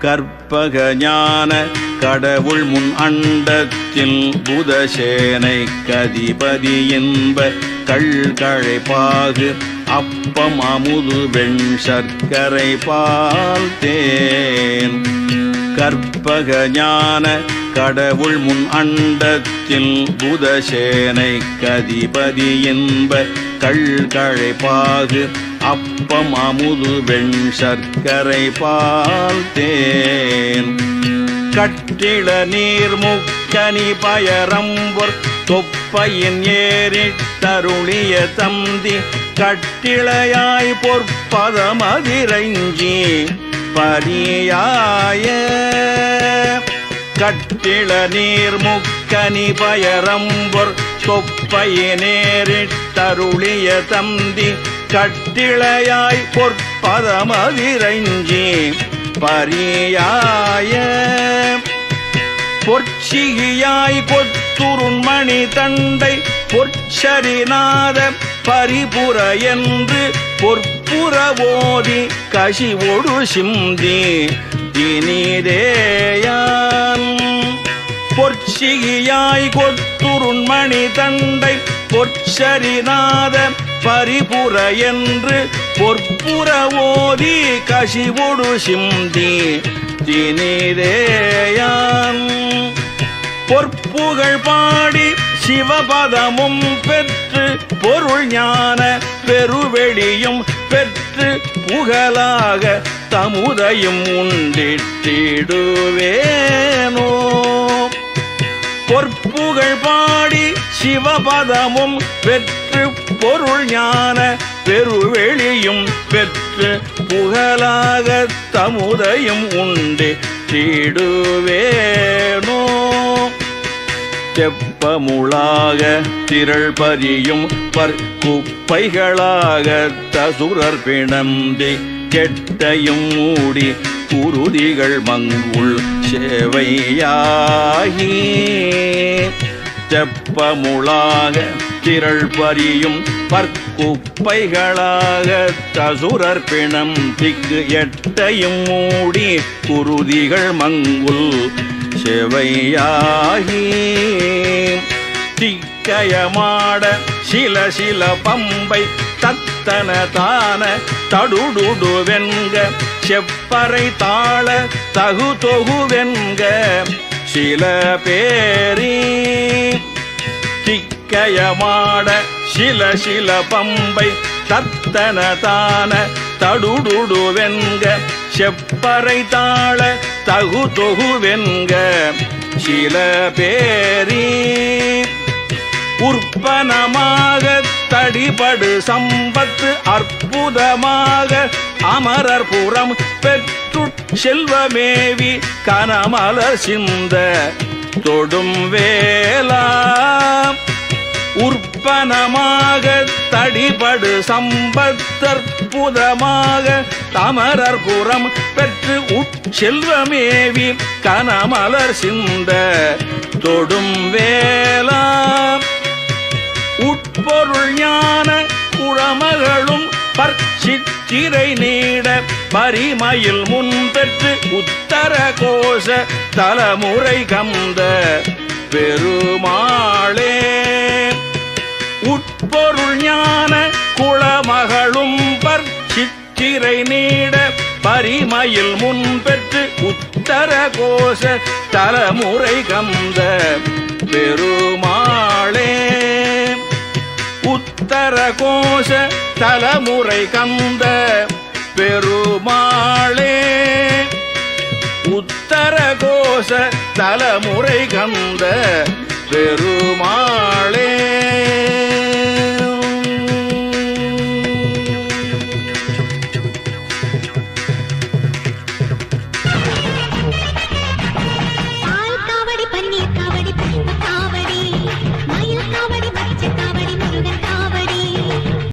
கற்பக ஞான கடவுள் முன் அண்டத்தில் புதசேனை கதிபதி என்ப கள்கழை பாகு அப்பம் அமுது வெண் சர்க்கரை பால் தேன். கற்பக ஞான கடவுள் முன் அண்டத்தில் புதசேனை கதிபதி என்ப கள்கழை பாகு அப்பம் அமுது வெண் சர்க்கரை பால் தேன். கட்டிட நீர் முக்கனி பயரம்பொர் தொப்பையின் ஏறி தருளிய தந்தி கட்டிளையாய் பொற்பதமதிரஞ்சி பரியாய கட்டிள நீர் முக்கனி பயரம்பொர் தொப்பையினேறிட்டருளிய தந்தி கட்டிளையாய் பொற்பதமதிரஞ்சி பரியாய. பொற்சிகியாய் கொத்துருண்மணி தண்டை பொற்சரிநாத பரிபுர என்று பொற்புற ஓதி கசிவொடு சிந்தி தினிதேயான் பொற்சிகியாய் கொத்துருண்மணி தண்டை பொற்சரிநாத பரிபுற என்று பொற்புற ஓதி கசிவுடு சிந்தி தினிதேயான். பொற்புகழ் பாடி சிவபதமும் பெற்று பொருள் ஞான பெருவெளியும் பெற்று புகழாக தமுதையும் உண்டிட்டிடுவேனோ. பொற்புகழ் பாடி சிவபதமும் பெற்று பொருள் ஞான பெருவெளியும் பெற்று புகழாக தமுதையும் உண்டு சீடுவேனோ தெப்பமுளாக திரள் பரியும் பற்குப்பைகளாக தசுரர் பிணந்தி கெட்டையும் மூடி குருதிகள் மங்குள் சேவையாகி. தெப்பமுளாக திரள் பறியும் பற்குப்பைகளாக தசுரர் பிணம் திக்கு எட்டையும் மூடி குருதிகள் மங்குல் செவையாகி. திக்கயமாட சில சில பம்பை தத்தன தான தடுடுடு செப்பறை தாழ தகு தொகு வென்க சில பேரி. திக்கயமாட சில சில பம்பை தத்தன தான தடுடுடு வென்க செப்பறை தாழ தகு தொகு வென்க. சில பேரி உற்பனமாக தடிபடு சம்பத்து அற்புதமாக அமரர் புறம் பெற்று செல்வமேவி கனமலர் சிந்த தொடும் வேலா உற்பனமாக தடிபடு சம்பத்தற்புதமாக தமரர் புறம் பெற்று உட்செல்வமேவி கனமலர் சிந்த தொடும் வேளா. உட்பொருள் ஞான குழமகளும் பற்சித்திரை நீட பரிமையில் முன் பெற்று உத்தர கோஷ தலமுறை கந்த பெருமாளே. ஞான குளமகளும் பர் பற்சித்திரை நீட பரிமையில் முன்பெற்று உத்தர கோஷ தலமுறை கந்த பெருமாளே. உத்தர கோஷ தலமுறை கந்த பெருமாளே. உத்தர கோஷ தலமுறை கந்த பெருமாளே.